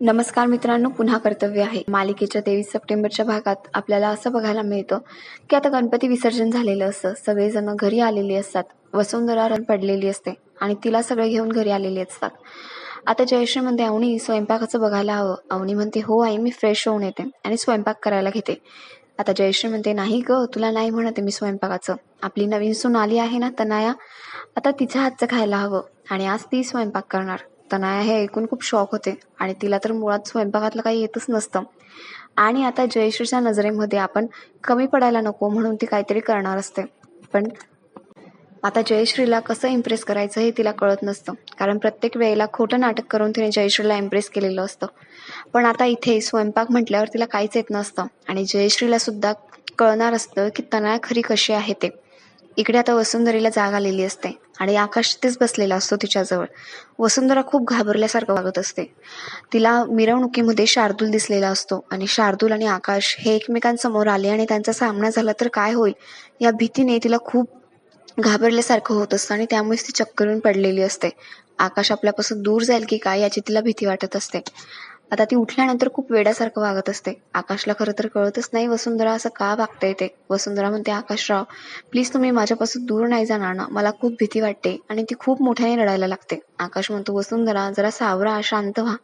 नमस्कार मित्रांनो पुन्हा कर्तव्य आहे. मालिकेच्या तेवीस सप्टेंबरच्या भागात आपल्याला असं बघायला मिळतं की आता गणपती विसर्जन झालेलं असतं. सगळेजण घरी आलेली असतात. वसुंधरा रन पडलेली असते आणि तिला सगळे घेऊन घरी आलेली असतात. आता जयश्री म्हणते अवनी स्वयंपाकाचं बघायला हवं. अवनी म्हणते हो आई मी फ्रेश होऊन येते आणि स्वयंपाक करायला घेते. आता जयश्री म्हणते नाही ग तुला नाही म्हणते मी स्वयंपाकाचं. आपली नवीन सून आली आहे ना तनाया आता तिच्या हातचं खायला हवं आणि आज ती स्वयंपाक करणार. तनाया हे ऐकून खूप शॉक होते. आणि तिला तर मुळात स्वयंपाकातलं काही येतच नसतं. आणि आता जयश्रीच्या नजरेमध्ये आपण कमी पडायला नको म्हणून ती काहीतरी करणार असते. पण आता जयश्रीला कसं इम्प्रेस करायचं हे तिला कळत नसतं. कारण प्रत्येक वेळेला खोटं नाटक करून तिने जयश्रीला इम्प्रेस केलेलं असतं. पण आता इथे स्वयंपाक म्हटल्यावर तिला काहीच येत नसतं. आणि जयश्रीला सुद्धा कळणार असतं की तनाया खरी कशी आहे ते. इकडे आता वसुंधरीला जाग आलेली असते आणि आकाश तिथेच बसलेला असतो तिच्याजवळ. वसुंधरा खूप घाबरल्यासारखं वागत असते. तिला मिरवणुकीमध्ये शार्दूल दिसलेला असतो आणि शार्दूल आणि आकाश हे एकमेकांसमोर आले आणि त्यांचा सामना झाला तर काय होईल या भीतीने तिला खूप घाबरल्यासारखं होत असतं आणि त्यामुळेच ती चक्करून पडलेली असते. आकाश आपल्यापासून दूर जाईल की काय याची तिला भीती वाटत असते. आता ती उठल्यानंतर खूप वेड्यासारखं वागत असते. आकाशला खरं तर कळतच नाही वसुंधरा असं का वागता येते वसुंधरा म्हणते आकाशराव प्लीज तुम्ही माझ्यापासून दूर नाही जाणार ना. मला खूप भीती वाटते आणि ती खूप मोठ्याने रडायला लागते. आकाश म्हणतो वसुंधरा जरा सावरा शांत व्हा.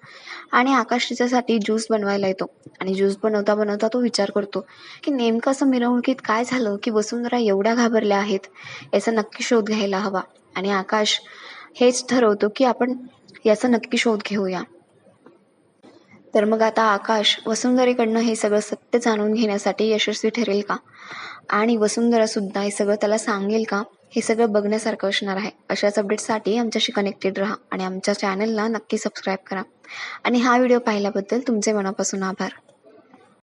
आणि आकाश तिच्यासाठी ज्यूस बनवायला येतो. आणि ज्यूस बनवता बनवता तो विचार करतो की नेमकं असं मिरवणुकीत काय झालं की वसुंधरा एवढ्या घाबरल्या आहेत? याचा नक्की शोध घ्यायला हवा. आणि आकाश हेच ठरवतो की आपण याचा नक्की शोध घेऊया. तर मग आता आकाश वसुंधरेकडनं हे सगळं सत्य जाणून घेण्यासाठी यशस्वी ठरेल का? आणि वसुंधरा सुद्धा हे सगळं त्याला सांगेल का? हे सगळं बघण्यासारखं असणार आहे. अशाच अपडेटसाठी आमच्याशी कनेक्टेड राहा आणि आमच्या चॅनलला नक्की सबस्क्राईब करा. आणि हा व्हिडिओ पाहिल्याबद्दल तुमचे मनापासून आभार.